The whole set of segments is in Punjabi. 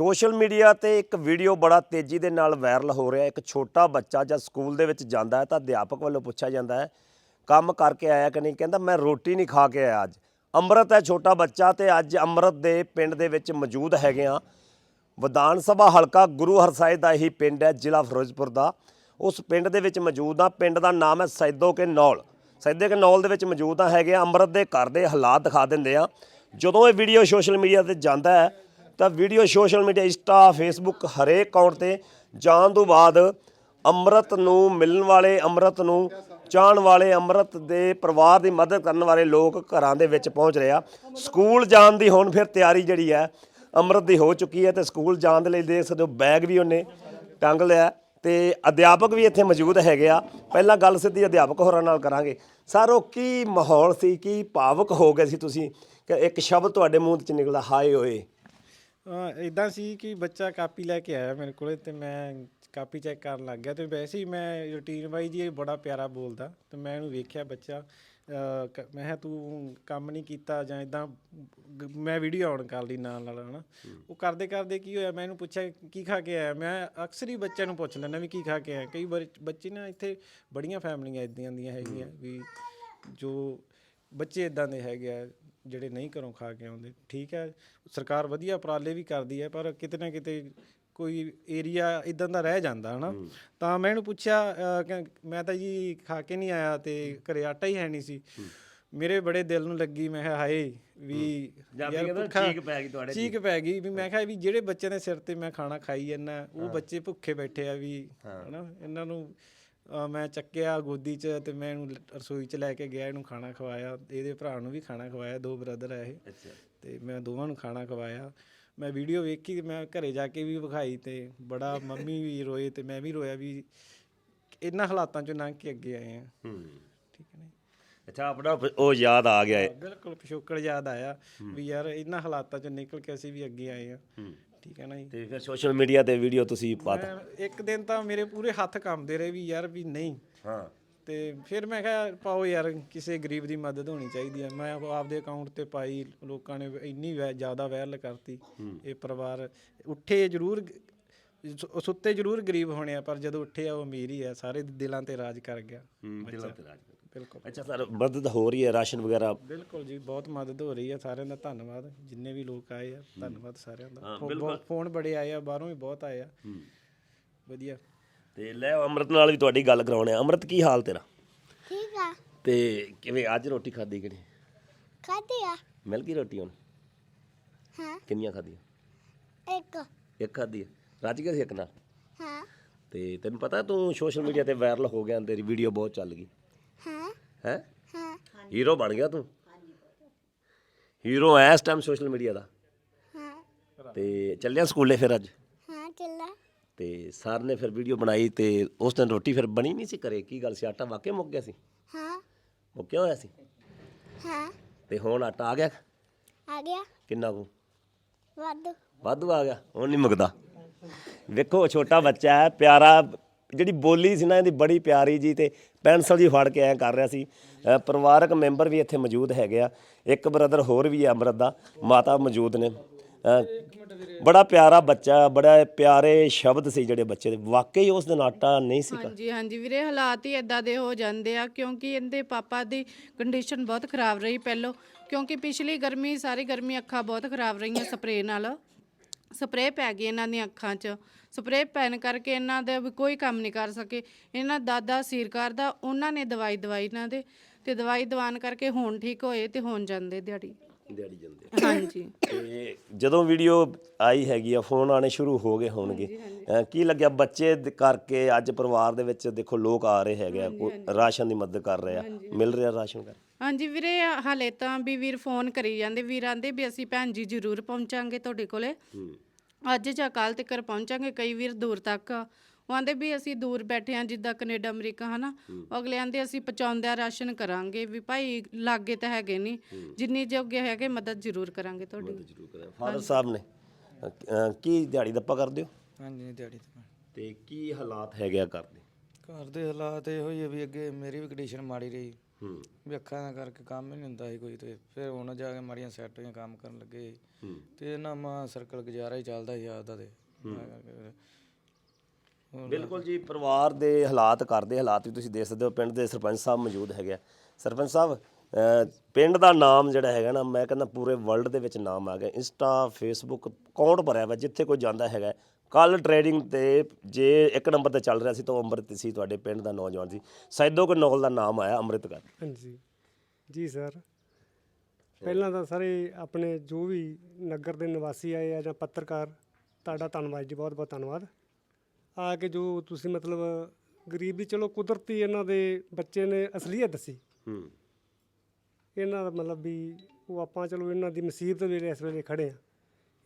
ਸੋਸ਼ਲ ਮੀਡੀਆ ਤੇ ਇੱਕ ਵੀਡੀਓ ਬੜਾ ਤੇਜ਼ੀ ਦੇ ਨਾਲ ਵਾਇਰਲ ਹੋ ਰਿਹਾ ਇੱਕ ਛੋਟਾ ਬੱਚਾ ਜਦ ਸਕੂਲ ਦੇ ਵਿੱਚ ਜਾਂਦਾ ਹੈ ਤਾਂ ਅਧਿਆਪਕ ਵੱਲੋਂ ਪੁੱਛਿਆ ਜਾਂਦਾ ਹੈ, ਕੰਮ ਕਰਕੇ ਆਇਆ ਕਿ ਨਹੀਂ? ਕਹਿੰਦਾ, ਮੈਂ ਰੋਟੀ ਨਹੀਂ ਖਾ ਕੇ ਆਇਆ ਅੱਜ। ਅੰਮ੍ਰਿਤ ਹੈ, ਛੋਟਾ ਬੱਚਾ ਤੇ ਅੱਜ ਅੰਮ੍ਰਿਤ ਦੇ ਪਿੰਡ ਦੇ ਵਿੱਚ ਮੌਜੂਦ ਹੈਗੇ ਆ ਵਿਧਾਨ ਸਭਾ ਹਲਕਾ ਗੁਰੂ ਹਰਸਾਏ ਦਾ ਹੀ ਪਿੰਡ ਹੈ, ਜ਼ਿਲ੍ਹਾ ਫਿਰੋਜ਼ਪੁਰ ਦਾ। ਉਸ ਪਿੰਡ ਦੇ ਵਿੱਚ ਮੌਜੂਦ ਆ ਪਿੰਡ ਦਾ ਨਾਮ ਹੈ ਸੈਦੋ ਕੇ ਨੌਲ। ਸੈਦੇ ਕੇ ਨੌਲ ਦੇ ਵਿੱਚ ਮੌਜੂਦ ਆ ਹੈਗੇ ਆ ਅੰਮ੍ਰਿਤ ਦੇ ਘਰ ਦੇ ਹਾਲਾਤ ਦਿਖਾ ਦਿੰਦੇ ਆ ਜਦੋਂ ਇਹ ਵੀਡੀਓ ਸੋਸ਼ਲ ਮੀਡੀਆ ਤੇ ਜਾਂਦਾ ਹੈ ਤਾਂ video social media insta, Facebook ਹਰੇਕ ਅਕਾਊਂਟ ਤੇ ਜਾਣ ਤੋਂ ਬਾਅਦ ਅੰਮ੍ਰਿਤ ਨੂੰ ਮਿਲਣ ਵਾਲੇ, ਅੰਮ੍ਰਿਤ ਨੂੰ ਚਾਹਣ ਵਾਲੇ, ਅੰਮ੍ਰਿਤ ਦੇ ਪਰਿਵਾਰ ਦੀ ਮਦਦ ਕਰਨ ਵਾਲੇ ਲੋਕ ਘਰਾਂ ਦੇ ਵਿੱਚ ਪਹੁੰਚ ਰਹੇ ਆ। ਸਕੂਲ ਜਾਣ ਦੀ ਹੁਣ ਫਿਰ ਤਿਆਰੀ ਜਿਹੜੀ ਹੈ, ਅੰਮ੍ਰਿਤ ਦੀ ਹੋ ਚੁੱਕੀ ਹੈ ਤੇ ਸਕੂਲ ਜਾਣ ਦੇ ਲਈ ਦੇਖ ਸਕਦੇ ਹੋ ਬੈਗ ਵੀ ਉਹਨੇ ਟੰਗ ਲਿਆ ਤੇ ਅਧਿਆਪਕ ਵੀ ਇੱਥੇ ਮੌਜੂਦ ਹੈਗੇ ਆ। ਪਹਿਲਾਂ ਗੱਲ ਸਿੱਧੀ ਅਧਿਆਪਕ ਹੋਰਾਂ ਨਾਲ ਕਰਾਂਗੇ। ਸਰ, ਉਹ ਕੀ ਮਾਹੌਲ ਸੀ, ਕੀ ਭਾਵਕ ਹੋ ਗਏ ਸੀ ਤੁਸੀਂ? ਕਿ ਇੱਕ ਸ਼ਬਦ ਤੁਹਾਡੇ ਮੂੰਹ ਚ ਨਿਕਲਦਾ, ਹਾਏ ਓਏ। ਇਦਾਂ ਸੀ ਕਿ ਬੱਚਾ ਕਾਪੀ ਲੈ ਕੇ ਆਇਆ ਮੇਰੇ ਕੋਲੇ ਤੇ ਮੈਂ ਕਾਪੀ ਚੈੱਕ ਕਰਨ ਲੱਗ ਗਿਆ ਤੇ ਵੈਸੇ ਹੀ ਮੈਂ ਰੂਟੀਨ ਵਾਈਜ਼ ਹੀ ਇਹ ਬੜਾ ਪਿਆਰਾ ਬੋਲਦਾ ਤੇ ਮੈਂ ਇਹਨੂੰ ਵੇਖਿਆ ਬੱਚਾ ਅਹ, ਕ- ਮੈਂ ਕਿਹਾ ਤੂੰ ਕੰਮ ਨਹੀਂ ਕੀਤਾ ਜਾਂ ਇਦਾਂ ਮੈਂ ਵੀਡੀਓ ਆਨ ਕਰ ਲਈ ਨਾਲ ਨਾਲ ਹਨਾ। ਉਹ ਕਰਦੇ ਕਰਦੇ ਕੀ ਹੋਇਆ ਮੈਂ ਇਹਨੂੰ ਪੁੱਛਿਆ ਕੀ ਖਾ ਕੇ ਆਇਆ? ਮੈਂ ਅਕਸਰ ਹੀ ਬੱਚਿਆਂ ਨੂੰ ਪੁੱਛ ਲੈਂਦਾ ਵੀ ਕੀ ਖਾ ਕੇ ਆਇਆ? ਕਈ ਵਾਰ ਬੱਚੇ ਨਾ ਇੱਥੇ ਬੜੀਆਂ ਫੈਮਲੀਆਂ ਇਦਾਂ ਦੀਆਂ ਹੈਗੀਆਂ ਵੀ ਜੋ ਬੱਚੇ ਇਦਾਂ ਦੇ ਹੈਗੇ ਆ ਜਿਹੜੇ ਨਹੀਂ ਘਰੋਂ ਖਾ ਕੇ ਆਉਂਦੇ ਠੀਕ ਹੈ ਸਰਕਾਰ ਵਧੀਆ ਉਪਰਾਲੇ ਵੀ ਕਰਦੀ ਹੈ ਪਰ ਕਿਤੇ ਨਾ ਕਿਤੇ ਕੋਈ ਏਰੀਆ ਇਦਾਂ ਦਾ ਰਹਿ ਜਾਂਦਾ ਹਨਾ? ਤਾਂ ਮੈਂ ਇਹਨੂੰ ਪੁੱਛਿਆ ਮੈਂ ਤਾਂ ਜੀ ਖਾ ਕੇ ਨਹੀਂ ਆਇਆ ਤੇ ਘਰੇ ਆਟਾ ਹੀ ਹੈ ਨਹੀਂ ਸੀ। ਮੇਰੇ ਬੜੇ ਦਿਲ ਨੂੰ ਲੱਗੀ ਮੈਂ ਕਿਹਾ ਹਾਏ ਵੀ ਯਾਰ ਚੀਕ ਪੈ ਗਈ ਤੁਹਾਡੇ ਚੀਕ ਪੈ ਗਈ ਵੀ ਮੈਂ ਕਿਹਾ ਵੀ ਜਿਹੜੇ ਬੱਚਿਆਂ ਦੇ ਸਿਰ ਤੇ ਮੈਂ ਖਾਣਾ ਖਾਈ ਜਾਂਦਾ ਉਹ ਬੱਚੇ ਭੁੱਖੇ ਬੈਠੇ ਆ ਵੀ ਹਨਾ? ਇਹਨਾਂ ਨੂੰ ਮੈਂ ਚੱਕਿਆ ਗੋਦੀ 'ਚ ਤੇ ਮੈਂ ਇਹਨੂੰ ਰਸੋਈ 'ਚ ਲੈ ਕੇ ਗਿਆ ਇਹਨੂੰ ਖਾਣਾ ਖਵਾਇਆ। ਇਹਦੇ ਭਰਾ ਨੂੰ ਵੀ ਖਾਣਾ ਖਵਾਇਆ ਦੋ ਬ੍ਰਦਰ ਆ ਇਹ। ਤੇ ਮੈਂ ਦੋਵਾਂ ਨੂੰ ਖਾਣਾ ਖਵਾਇਆ। ਮੈਂ ਵੀਡੀਓ ਵੇਖੀ ਤੇ ਮੈਂ ਘਰੇ ਜਾ ਕੇ ਵੀ ਵਿਖਾਈ ਤੇ ਬੜਾ ਮੰਮੀ ਵੀ ਰੋਏ ਤੇ ਮੈਂ ਵੀ ਰੋਇਆ ਵੀ ਇਹਨਾਂ ਹਾਲਾਤਾਂ 'ਚੋਂ ਲੰਘ ਕੇ ਅੱਗੇ ਆਏ ਆ। ਠੀਕ ਹੈ ਨਾ ਅੱਛਾ ਆਪਣਾ ਉਹ ਯਾਦ ਆ ਗਿਆ ਹੈ ਬਿਲਕੁਲ ਪਿਛੋਕੜ ਯਾਦ ਆਇਆ ਵੀ ਯਾਰ ਇਹਨਾਂ ਹਾਲਾਤਾਂ 'ਚੋਂ ਨਿਕਲ ਕੇ ਅਸੀਂ ਵੀ ਅੱਗੇ ਆਏ ਆ। ਠੀਕ ਹੈ ਨਾ ਜੀ। ਤੇ ਫਿਰ ਸੋਸ਼ਲ ਮੀਡੀਆ ਤੇ ਵੀਡੀਓ ਤੁਸੀਂ ਪਾਤਾ ਮੈਂ ਇੱਕ ਦਿਨ ਤਾਂ ਮੇਰੇ ਪੂਰੇ ਹੱਥ ਕੰਬਦੇ ਰਹੇ ਵੀ ਯਾਰ ਵੀ ਨਹੀਂ। ਹਾਂ। ਤੇ ਫਿਰ ਮੈਂ ਕਿਹਾ ਪਾਓ ਯਾਰ ਕਿਸੇ ਗਰੀਬ ਦੀ ਮਦਦ ਹੋਣੀ ਚਾਹੀਦੀ ਹੈ। ਮੈਂ ਆਪ- ਆਪਦੇ ਅਕਾਊਂਟ ਤੇ ਪਾਈ ਲੋਕਾਂ ਨੇ ਇੰਨੀ ਵੈ- ਜ਼ਿਆਦਾ ਵਾਇਰਲ ਕਰਤੀ। ਇਹ ਪਰਿਵਾਰ ਉੱਠੇ ਜ਼ਰੂਰ ਗ- ਸੁ- ਸੁੱਤੇ ਜ਼ਰੂਰ ਗਰੀਬ ਹੋਣੇ ਆ ਪਰ ਜਦੋਂ ਉੱਠੇ ਆ ਉਹ ਅਮੀਰ ਹੀ ਆ ਸਾਰੇ ਦਿਲਾਂ ਤੇ ਰਾਜ ਕਰ ਗਿਆ। ਬਿਲਕੁਲ। ਅੱਛਾ ਸਰ ਮਦਦ ਹੋ ਰਹੀ ਹੈ ਰਾਸ਼ਨ ਵਗੈਰਾ? ਬਿਲਕੁਲ ਜੀ ਬਹੁਤ ਮਦਦ ਹੋ ਰਹੀ ਹੈ ਸਾਰਿਆਂ ਦਾ ਧੰਨਵਾਦ। ਜਿੰਨੇ ਵੀ ਲੋਕ ਆਏ ਆ ਧੰਨਵਾਦ ਸਾਰਿਆਂ ਦਾ। ਬਹੁਤ ਫੋਨ ਬੜੇ ਆਏ ਆ ਬਾਹਰੋਂ ਵੀ ਬਹੁਤ ਆਏ ਆ। ਵਧੀਆ। ਤੇ ਲੈ ਅੰਮ੍ਰਿਤ ਨਾਲ ਵੀ ਤੁਹਾਡੀ ਗੱਲ ਕਰਾਉਣੇ ਆ। ਅੰਮ੍ਰਿਤ ਕੀ ਹਾਲ ਤੇਰਾ? ਠੀਕ ਆ। ਤੇ ਕਿਵੇਂ ਅੱਜ ਰੋਟੀ ਖਾਧੀ ਕਿ ਨਹੀਂ? ਖਾਧੀ ਆ। ਮਿਲ ਗਈ ਰੋਟੀ ਹੁਣ? ਹਾਂ। ਕਿੰਨੀਆਂ ਖਾਧੀਆਂ? ਇੱਕ। ਇੱਕ ਖਾਧੀ ਰੱਜ ਗਿਆ ਸੀ ਇੱਕ ਨਾਲ? ਹਾਂ। ਤੇ ਤੈਨੂੰ ਪਤਾ ਤੂੰ ਸੋਸ਼ਲ ਮੀਡੀਆ ਤੇ ਵਾਇਰਲ ਹੋ ਗਿਆ ਤੇਰੀ ਵੀਡੀਓ ਬਹੁਤ ਚੱਲ ਗਈ। ਹਾਂ। ਹੈ? ਹਾਂ। ਹੀਰੋ ਬਣ ਗਿਆ ਤੂੰ? ਹੀਰੋ ਐ ਇਸ ਟਾਈਮ ਸੋਸ਼ਲ ਮੀਡੀਆ ਦਾ। ਹਾਂ। ਤੇ ਚੱਲਿਆ ਸਕੂਲੇ ਫਿਰ ਅੱਜ? ਹਾਂ ਚੱਲਾ ਤੇ ਸਰ ਨੇ ਫਿਰ ਵੀਡੀਓ ਬਣਾਈ ਤੇ ਉਸ ਦਿਨ ਰੋਟੀ ਫਿਰ ਬਣੀ ਨਹੀਂ ਸੀ ਘਰੇ? ਕੀ ਗੱਲ ਸੀ? ਆਟਾ ਵਾਕਿਆ ਮੁੱਕ ਗਿਆ ਸੀ? ਹਾਂ। ਮੁੱਕਿਆ ਹੋਇਆ ਸੀ? ਹਾਂ। ਤੇ ਹੁਣ ਆਟਾ ਆ ਗਿਆ? ਆ ਗਿਆ। ਕਿੰਨਾ ਕੁ? ਵਾਧੂ। ਵਾਧੂ ਆ ਗਿਆ। ਹੁਣ ਨਹੀਂ ਮੁੱਕਦਾ। ਵੇਖੋ ਛੋਟਾ ਬੱਚਾ ਹੈ ਪਿਆਰਾ ਜਿਹੜੀ ਬੋਲੀ ਸੀ ਨਾ ਇਹਦੀ ਬੜੀ ਪਿਆਰੀ ਜੀ ਤੇ ਪੈਨਸਲ ਜੀ ਫੜ ਕੇ ਐ ਕਰ ਰਿਹਾ ਸੀ। ਅ, ਪਰਿਵਾਰਕ ਮੈਂਬਰ ਵੀ ਇੱਥੇ ਮੌਜੂਦ ਹੈਗੇ ਆ। ਇੱਕ ਬ੍ਰਦਰ ਹੋਰ ਵੀ ਆ ਅਮਰਤ ਦਾ ਮਾਤਾ ਮੌਜੂਦ ਨੇ। ਅ, ਬੜਾ ਪਿਆਰਾ ਬੱਚਾ ਬੜਾ ਪਿਆਰੇ ਸ਼ਬਦ ਸੀ ਜਿਹੜੇ ਬੱਚੇ ਦੇ। ਵਾਕਈ ਉਸ ਦਿਨ ਆਟਾ ਨਹੀਂ ਸੀ ਹਾਂਜੀ ਹਾਂਜੀ ਵੀਰੇ ਹਾਲਾਤ ਹੀ ਇਦਾਂ ਦੇ ਹੋ ਜਾਂਦੇ ਆ ਕਿਉਂਕਿ ਇਹਦੇ ਪਾਪਾ ਦੀ ਕੰਡੀਸ਼ਨ ਬਹੁਤ ਖਰਾਬ ਰਹੀ ਪਹਿਲੋਂ। ਕਿਉਂਕਿ ਪਿਛਲੀ ਗਰਮੀ ਸਾਰੀ ਗਰਮੀ ਅੱਖਾਂ ਬਹੁਤ ਖਰਾਬ ਰਹੀਆਂ ਸਪਰੇਅ ਨਾਲ। ਸਪਰੇਅ ਪੈ ਗਈ ਇਹਨਾਂ ਦੀਆਂ ਅੱਖਾਂ 'ਚ। ਸਪਰੇਅ ਪੈਣ ਕਰਕੇ ਇਹਨਾਂ ਦੇ ਵੀ ਕੋਈ ਕੰਮ ਨਹੀਂ ਕਰ ਸਕੇ। ਇਹਨਾਂ ਦਾਦਾ ਸੀਰਕਾਰ ਦਾ, ਉਹਨਾਂ ਨੇ ਦਵਾਈ ਦਵਾਈ ਇਹਨਾਂ ਦੇ ਤੇ ਦਵਾਈ ਦਵਾਨ ਕਰਕੇ ਹੁਣ ਠੀਕ ਹੋਏ ਤੇ ਹੁਣ ਜਾਂਦੇ ਦਿਹਾੜੀ। ਦਿਹਾੜੀ ਜਾਂਦੇ ਹਾਂਜੀ। ਤੇ ਜਦੋਂ ਵੀਡੀਓ ਆਈ ਹੈਗੀ ਆ ਫੋਨ ਆਣੇ ਸ਼ੁਰੂ ਹੋ ਗਏ ਹੋਣਗੇ। ਕੀ ਲੱਗਿਆ ਬੱਚੇ ਦੇ ਕਰਕੇ ਅੱਜ ਪਰਿਵਾਰ ਦੇ ਵਿੱਚ ਦੇਖੋ ਲੋਕ ਆ ਰਹੇ ਹੈਗੇ ਆ ਕੋਈ ਰਾਸ਼ਨ ਦੀ ਮਦਦ ਕਰ ਰਹੇ ਆ। ਮਿਲ ਰਿਹਾ ਰਾਸ਼ਨ ਕਰ ਹਾਂਜੀ ਵੀਰੇ ਹਾਲੇ ਤਾਂ ਵੀ ਵੀਰ ਫੋਨ ਕਰੀ ਜਾਂਦੇ। ਵੀਰ ਆਂਦੇ ਵੀ ਅਸੀਂ ਭੈਣ ਜੀ ਜ਼ਰੂਰ ਪਹੁੰਚਾਂਗੇ ਤੁਹਾਡੇ ਕੋਲੇ। ਅੱਜ ਜਾਂ ਕੱਲ ਤੱਕ ਪਹੁੰਚਾਂਗੇ ਕਈ ਵੀਰ ਦੂਰ ਤੱਕ। ਆ। ਉਹ ਆਂਦੇ ਵੀ ਅਸੀਂ ਦੂਰ ਬੈਠੇ ਆ ਜਿੱਦਾਂ ਕੈਨੇਡਾ ਅਮਰੀਕਾ ਹਨਾ। ਉਹ ਅਗਲੇ ਆਂਦੇ ਅਸੀਂ ਪਹੁੰਚਾਉਂਦਿਆਂ ਰਾਸ਼ਨ ਕਰਾਂਗੇ ਵੀ ਭਾਈ ਲਾਗੇ ਤਾਂ ਹੈਗੇ ਨਹੀਂ ਜਿੰਨੀ ਜੋਗੇ ਹੈਗੇ ਮਦਦ ਜ਼ਰੂਰ ਕਰਾਂਗੇ ਤੁਹਾਡੀ। ਜ਼ਰੂਰ ਕਰਿਆ ਫਾਦਰ ਸਾਹਿਬ ਨੇ ਕੀ ਦਿਹਾੜੀ ਦੱਪਾ ਕਰਦੇ ਹੋ? ਹਾਂਜੀ ਦਿਹਾੜੀ ਤੇ ਤੇ ਕੀ ਹਾਲਾਤ ਹੈਗੇ ਆ ਕਰਦੇ ਘਰ ਦੇ ਹਾਲਾਤ ਇਹੋ ਹੀ ਆ ਵੀ ਅੱਗੇ ਮੇਰੀ ਵੀ ਕੰਡੀਸ਼ਨ ਮਾੜੀ ਰਹੀ। ਹੂੰ। ਵੀ ਅੱਖਾਂ ਦਾ ਕਰਕੇ ਕੰਮ ਹੀ ਨਹੀਂ ਹੁੰਦਾ ਸੀ ਕੋਈ ਤੇ ਫਿਰ ਹੁਣ ਜਾ ਕੇ ਮਾੜੀਆਂ ਸੈੱਟ ਹੋਈਆਂ ਕੰਮ ਕਰਨ ਲੱਗੇ ਹੂੰ। ਤੇ ਇਹਨਾਂ ਮਾ ਸਰਕਲ ਗੁਜ਼ਾਰਾ ਹੀ ਚੱਲਦਾ ਸੀ ਆਪਦਾ ਤੇ। ਤਾਂ ਕਰਕੇ ਫਿਰ ਹੁਣ ਬਿਲਕੁਲ ਜੀ ਪਰਿਵਾਰ ਦੇ ਹਾਲਾਤ ਘਰ ਦੇ ਹਾਲਾਤ ਵੀ ਤੁਸੀਂ ਦੇਖ ਸਕਦੇ ਹੋ ਪਿੰਡ ਦੇ ਸਰਪੰਚ ਸਾਹਿਬ ਮੌਜੂਦ ਹੈਗੇ ਆ। ਸਰਪੰਚ ਸਾਹਿਬ ਪਿੰਡ ਦਾ ਨਾਮ ਜਿਹੜਾ ਹੈਗਾ ਨਾ ਮੈਂ ਕਹਿੰਦਾ ਪੂਰੇ ਵਰਲਡ ਦੇ ਵਿੱਚ ਨਾਮ ਆ ਗਿਆ। ਇੰਸਟਾ ਫੇਸਬੁੱਕ ਅਕਾਊਂਟ ਭਰਿਆ ਵਾ ਜਿੱਥੇ ਕੋਈ ਜਾਂਦਾ ਹੈਗਾ ਕੱਲ ਟ੍ਰੇਡਿੰਗ ਤੇ ਜੇ ਇੱਕ ਨੰਬਰ ਤੇ ਚੱਲ ਰਿਹਾ ਸੀ ਤਾਂ ਉਹ ਅੰਮ੍ਰਿਤ ਸੀ ਤੁਹਾਡੇ ਪਿੰਡ ਦਾ ਨੌਜਵਾਨ ਸੀ। ਸੈਦੋ ਕੋ ਨੌਲ ਦਾ ਨਾਮ ਆਇਆ ਅੰਮ੍ਰਿਤਕਰ ਹਾਂਜੀ। ਜੀ ਸਰ ਪਹਿਲਾਂ ਤਾਂ ਸਾਰੇ ਆਪਣੇ ਜੋ ਵੀ ਨਗਰ ਦੇ ਨਿਵਾਸੀ ਆਏ ਆ ਜਾਂ ਪੱਤਰਕਾਰ ਤੁਹਾਡਾ ਧੰਨਵਾਦ ਜੀ ਬਹੁਤ ਬਹੁਤ ਧੰਨਵਾਦ। ਆ ਕੇ ਜੋ ਤੁਸੀਂ ਮਤਲਬ ਗਰੀਬੀ ਚਲੋ ਕੁਦਰਤੀ ਇਹਨਾਂ ਦੇ ਬੱਚੇ ਨੇ ਅਸਲੀਅਤ ਦੱਸੀ। ਹੂੰ। ਇਹਨਾਂ ਦਾ ਮਤਲਬ ਵੀ ਉਹ ਆਪਾਂ ਚਲੋ ਇਹਨਾਂ ਦੀ ਮੁਸੀਬਤ ਵੇਲੇ ਇਸ ਵੇਲੇ ਖੜੇ ਆ।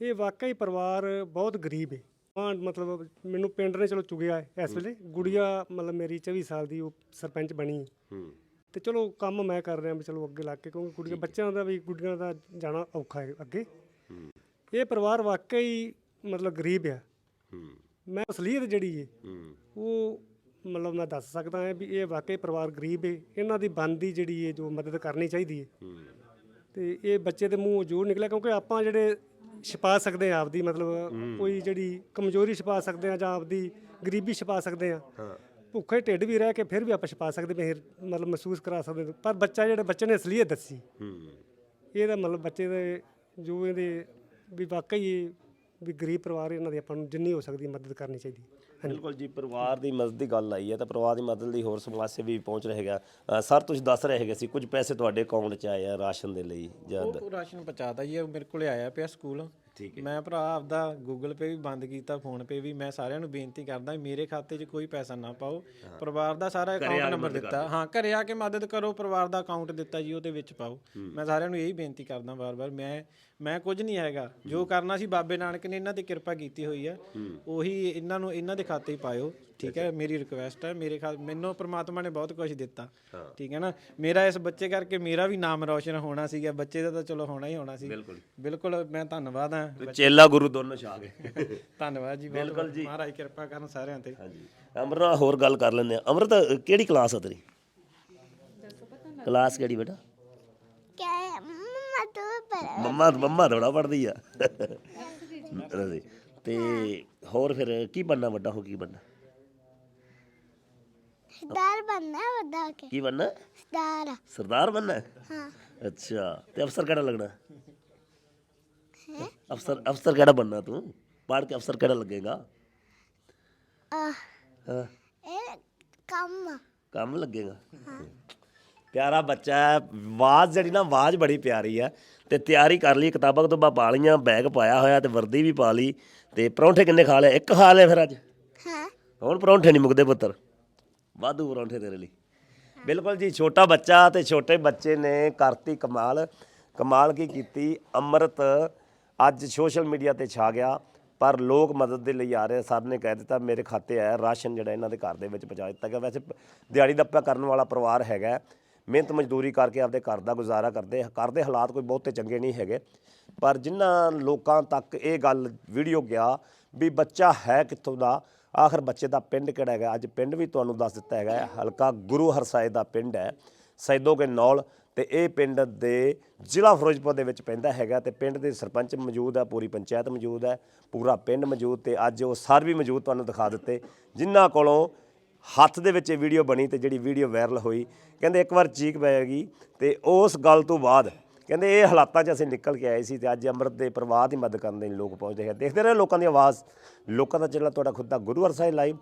ਇਹ ਵਾਕਈ ਪਰਿਵਾਰ ਬਹੁਤ ਗਰੀਬ ਹੈ ਹਾਂ ਮਤਲਬ ਮੈਨੂੰ ਪਿੰਡ ਨੇ ਚਲੋ ਚੁਗਿਆ ਹੈ ਇਸ ਵੇਲੇ। ਗੁੜੀਆ ਮਤਲਬ ਮੇਰੀ 24 ਸਾਲ ਦੀ ਉਹ ਸਰਪੰਚ ਬਣੀ ਹੈ। ਤੇ ਚਲੋ ਕੰਮ ਮੈਂ ਕਰ ਰਿਹਾ ਵੀ ਚਲੋ ਅੱਗੇ ਲੱਗ ਕੇ ਕਿਉਂਕਿ ਕੁੜੀਆਂ ਬੱਚਿਆਂ ਦਾ ਵੀ ਗੁੱਡੀਆਂ ਦਾ ਜਾਣਾ ਔਖਾ ਹੈ ਅੱਗੇ। ਇਹ ਪਰਿਵਾਰ ਵਾਕਈ ਮਤਲਬ ਗਰੀਬ ਆ। ਹੂੰ। ਮੈਂ ਅਸਲੀਅਤ ਜਿਹੜੀ ਹੈ ਹੂੰ। ਉਹ ਮਤਲਬ ਮੈਂ ਦੱਸ ਸਕਦਾ ਹਾਂ ਵੀ ਇਹ ਵਾਕਈ ਪਰਿਵਾਰ ਗਰੀਬ ਹੈ ਇਹਨਾਂ ਦੀ ਬਣਦੀ ਜਿਹੜੀ ਹੈ ਜੋ ਮਦਦ ਕਰਨੀ ਚਾਹੀਦੀ ਹੈ ਹੂੰ। ਤੇ ਇਹ ਬੱਚੇ ਦੇ ਮੂੰਹੋਂ ਜੋਰ ਨਿਕਲਿਆ ਕਿਉਂਕਿ ਆਪਾਂ ਜਿਹੜੇ ਛਪਾ ਸਕਦੇ ਆ ਆਪਦੀ ਮਤਲਬ ਕੋਈ ਜਿਹੜੀ ਕਮਜ਼ੋਰੀ ਛਪਾ ਸਕਦੇ ਆ ਜਾਂ ਆਪਦੀ ਗਰੀਬੀ ਛਪਾ ਸਕਦੇ ਆ ਹਾਂ। ਭੁੱਖੇ ਢਿੱਡ ਵੀ ਰਹਿ ਕੇ ਫਿਰ ਵੀ ਆਪਾਂ ਛਪਾ ਸਕਦੇ ਇਹ ਮਤਲਬ ਮਹਿਸੂਸ ਕਰਾ ਸਕਦੇ ਪਰ ਬੱਚਾ ਜਿਹੜੇ ਬੱਚੇ ਨੇ ਅਸਲੀਅਤ ਦੱਸੀ। ਹੂੰ। ਇਹਦਾ ਮਤਲਬ ਬੱਚੇ ਦੇ ਜੋ ਇਹਦੇ ਵੀ ਵਾਕਈ ਵੀ ਗਰੀਬ ਪਰਿਵਾਰ ਇਹਨਾਂ ਦੀ ਆਪਾਂ ਨੂੰ ਜਿੰਨੀ ਹੋ ਸਕਦੀ ਮਦਦ ਕਰਨੀ ਚਾਹੀਦੀ। ਬਿਲਕੁਲ ਜੀ ਪਰਿਵਾਰ ਦੀ ਮਦਦ ਦੀ ਗੱਲ ਆਈ ਹੈ ਤਾਂ ਪਰਿਵਾਰ ਦੀ ਮਦਦ ਲਈ ਹੋਰ ਸਮਾਜ ਸੇਵੀ ਪਹੁੰਚ ਰਹੇ ਹੈਗਾ ਸਰ ਤੁਸੀਂ ਦੱਸ ਰਹੇ ਹੈਗੇ ਸੀ ਕੁਝ ਪੈਸੇ ਤੁਹਾਡੇ ਅਕਾਊਂਟ 'ਚ ਆਏ ਆ ਰਾਸ਼ਨ ਦੇ ਲਈ ਜਾਂ ਉਹ ਰਾਸ਼ਨ ਪਹੁੰਚਾਤਾ ਜੀ ਉਹ ਮੇਰੇ ਕੋਲੇ ਆਇਆ ਪਿਆ ਸਕੂਲ। ਠੀਕ ਮੈਂ ਭਰਾ ਆਪਦਾ ਗੂਗਲ ਪੇ ਵੀ ਬੰਦ ਕੀਤਾ ਫੋਨ ਪੇ ਵੀ ਮੈਂ ਸਾਰਿਆਂ ਨੂੰ ਬੇਨਤੀ ਕਰਦਾ ਮੇਰੇ ਖਾਤੇ 'ਚ ਕੋਈ ਪੈਸਾ ਨਾ ਪਾਓ। ਪਰਿਵਾਰ ਦਾ ਸਾਰਾ ਅਕਾਊਂਟ ਨੰਬਰ ਦਿੱਤਾ। ਹਾਂ ਘਰੇ ਆ ਕੇ ਮਦਦ ਕਰੋ ਪਰਿਵਾਰ ਦਾ ਅਕਾਊਂਟ ਦਿੱਤਾ ਜੀ ਉਹਦੇ ਵਿੱਚ ਪਾਓ। ਮੈਂ ਸਾਰਿਆਂ ਨੂੰ ਇਹੀ ਬੇਨਤੀ ਕਰਦਾ ਵਾਰ-ਵਾਰ ਮੈਂ ਮੈਂ ਕੁਝ ਨਹੀਂ ਹੈਗਾ। ਜੋ ਕਰਨਾ ਸੀ ਬਾਬੇ ਨਾਨਕ ਨੇ ਇਹਨਾਂ ਤੇ ਕਿਰਪਾ ਕੀਤੀ ਹੋਈ ਹੈ। ਉਹੀ ਇਹਨਾਂ ਨੂੰ ਇਹਨਾਂ ਦੇ ਖਾਤੇ ਪਾਇਓ। ਠੀਕ ਹੈ ਮੇਰੀ ਰਿਕੁਐਸਟ ਹੈ ਮੇਰੇ ਖਾ ਮੈਨੂੰ ਪ੍ਰਮਾਤਮਾ ਨੇ ਬਹੁਤ ਕੁਝ ਦਿੱਤਾ। ਠੀਕ ਹੈ ਨਾ ਮੇਰਾ ਇਸ ਬੱਚੇ ਕਰਕੇ ਮੇਰਾ ਵੀ ਨਾਮ ਰੌਸ਼ਨ ਹੋਣਾ ਸੀਗਾ। ਬੱਚੇ ਦਾ ਤਾਂ ਚਲੋ ਹੋਣਾ ਹੀ ਹੋਣਾ ਸੀ। ਬਿਲਕੁਲ। ਬਿਲਕੁਲ ਮੈਂ ਧੰਨਵਾਦ ਹਾਂ। ਚੇਲਾ ਗੁਰੂ ਦੋਨੋਂ ਛਾ ਗਏ। ਧੰਨਵਾਦ ਜੀ ਬਿਲਕੁਲ ਜੀ। ਮਹਾਰਾਜ ਕਿਰਪਾ ਕਰਨ ਸਾਰਿਆਂ ਤੇ। ਹਾਂਜੀ। ਅਮਰ ਨਾਲ ਹੋਰ ਗੱਲ ਕਰ ਲੈਂਦੇ ਆ ਅਮਰਤ ਕਿਹੜੀ ਕਲਾਸ ਆ ਤੇਰੀ? ਕਲਾਸ ਕਿਹੜੀ ਬੇਟਾ? क्या ਮੰਮਾ ਤੋਂ ਮੰਮਾ ਮੰਮਾ ਪੜਦੀ ਆ। ਤੇ ਹੋਰ ਫਿਰ ਕੀ ਬੰਨਾ ਵੱਡਾ ਹੋ ਕੀ ਬੰਨਾ ਸਟਾਰ ਬੰਨਾ ਵੱਡਾ ਕੇ। ਕੀ ਬੰਨਾ ਸਟਾਰ ਸਰਦਾਰ ਬੰਨਾ ਹਾਂ? ਅੱਛਾ ਤੇ ਅਫਸਰ ਕਿਹੜਾ ਲੱਗਣਾ? ਅਫਸਰ ਅਫਸਰ ਕਿਹੜਾ ਬੰਨਾ ਤੂੰ? ਪੜ੍ਹ ਕੇ ਅਫਸਰ ਕਿਹੜਾ ਲੱਗੇਗਾ? ਅਹ, ਇਹ ਕੰਮ। ਕੰਮ ਲੱਗੇਗਾ। ਪਿਆਰਾ ਬੱਚਾ ਹੈ। ਆਵਾਜ਼ ਜਿਹੜੀ ਨਾ ਆਵਾਜ਼ ਬੜੀ ਪਿਆਰੀ ਆ ਤੇ ਤਿਆਰੀ ਕਰ ਲਈ ਕਿਤਾਬਾਂ ਕਤੂਬਾਂ ਪਾ ਲਈਆਂ ਬੈਗ ਪਾਇਆ ਹੋਇਆ ਤੇ ਵਰਦੀ ਵੀ ਪਾ ਲਈ। ਤੇ ਪਰੌਂਠੇ ਕਿੰਨੇ ਖਾ ਲਏ? ਇੱਕ ਖਾ ਲਿਆ ਫਿਰ ਅੱਜ? हाँ ਹੁਣ ਪਰੌਂਠੇ ਨਹੀਂ ਮੁੱਕਦੇ ਪੁੱਤਰ। ਵਾਧੂ ਪਰੌਂਠੇ ਤੇਰੇ ਲਈ। ਬਿਲਕੁਲ ਜੀ ਛੋਟਾ ਬੱਚਾ ਤੇ ਛੋਟੇ ਬੱਚੇ ਨੇ ਕਰਤੀ ਕਮਾਲ। ਕਮਾਲ ਕੀ ਕੀਤੀ? ਅੰਮ੍ਰਿਤ ਅੱਜ ਸੋਸ਼ਲ ਮੀਡੀਆ ਤੇ ਛਾ ਗਿਆ। ਪਰ ਲੋਕ ਮਦਦ ਦੇ ਲਈ ਆ ਰਹੇ ਸਰ ਨੇ ਕਹਿ ਦਿੱਤਾ ਮੇਰੇ ਖਾਤੇ ਆਇਆ ਰਾਸ਼ਨ ਜਿਹੜਾ ਇਹਨਾਂ ਦੇ ਘਰ ਦੇ ਵਿੱਚ ਪਹੁੰਚਾ ਦਿੱਤਾ ਗਿਆ। ਵੈਸੇ ਦਿਹਾੜੀ ਦੱਪਾ ਕਰਨ ਵਾਲਾ ਪਰਿਵਾਰ ਹੈਗਾ ਹੈ। ਮਿਹਨਤ ਮਜ਼ਦੂਰੀ ਕਰਕੇ ਆਪਦੇ ਘਰ ਦਾ ਗੁਜ਼ਾਰਾ ਕਰਦੇ, ਘਰ ਦੇ ਹਾਲਾਤ ਕੋਈ ਬਹੁਤੇ ਚੰਗੇ ਨਹੀਂ ਹੈਗੇ। ਪਰ ਜਿਨ੍ਹਾਂ ਲੋਕਾਂ ਤੱਕ ਇਹ ਗੱਲ ਵੀਡੀਓ ਗਿਆ ਵੀ ਬੱਚਾ ਹੈ ਕਿੱਥੋਂ ਦਾ, ਆਖਰ ਬੱਚੇ ਦਾ ਪਿੰਡ ਕਿਹੜਾ ਹੈਗਾ? ਅੱਜ ਪਿੰਡ ਵੀ ਤੁਹਾਨੂੰ ਦੱਸ ਦਿੱਤਾ ਹੈਗਾ, ਹਲਕਾ ਗੁਰੂ ਹਰਸਾਏ ਦਾ ਪਿੰਡ ਹੈ, ਸੈਦੋ ਕੇ ਨੌਲ। ਤੇ ਇਹ ਪਿੰਡ ਦੇ ਜ਼ਿਲ੍ਹਾ ਫਿਰੋਜ਼ਪੁਰ ਦੇ ਵਿੱਚ ਪੈਂਦਾ ਹੈਗਾ ਤੇ ਪਿੰਡ ਦੇ ਸਰਪੰਚ ਮੌਜੂਦ ਹੈ, ਪੂਰੀ ਪੰਚਾਇਤ ਮੌਜੂਦ ਹੈ, ਪੂਰਾ ਪਿੰਡ ਮੌਜੂਦ ਤੇ ਅੱਜ ਉਹ ਸਰ ਵੀ ਮੌਜੂਦ ਤੁਹਾਨੂੰ ਦਿਖਾ ਦਿੱਤੇ ਜਿਨ੍ਹਾਂ ਕੋਲੋਂ ਹੱਥ ਦੇ ਵਿੱਚ ਇਹ ਵੀਡੀਓ ਬਣੀ ਤੇ ਜਿਹੜੀ ਵੀਡੀਓ ਵਾਇਰਲ ਹੋਈ, ਕਹਿੰਦੇ ਇੱਕ ਵਾਰ ਚੀਕ ਪੈ ਗਈ ਤੇ ਉਸ ਗੱਲ ਤੋਂ ਬਾਅਦ ਕਹਿੰਦੇ ਇਹ ਹਾਲਾਤਾਂ 'ਚ ਅਸੀਂ ਨਿਕਲ ਕੇ ਆਏ ਸੀ ਤੇ ਅੱਜ ਅੰਮ੍ਰਿਤ ਦੇ ਪਰਿਵਾਰ ਦੀ ਮਦਦ ਕਰਨ ਦੇ ਲਈ ਲੋਕ ਪਹੁੰਚਦੇ ਹੈ ਦੇਖਦੇ ਰਹੇ ਲੋਕਾਂ ਦੀ ਆਵਾਜ਼, ਲੋਕਾਂ ਦਾ ਚੈਨਲ ਤੁਹਾਡਾ ਖੁਦ ਦਾ ਗੁਰੂ ਸਾਹਿਬ ਲਾਈਵ।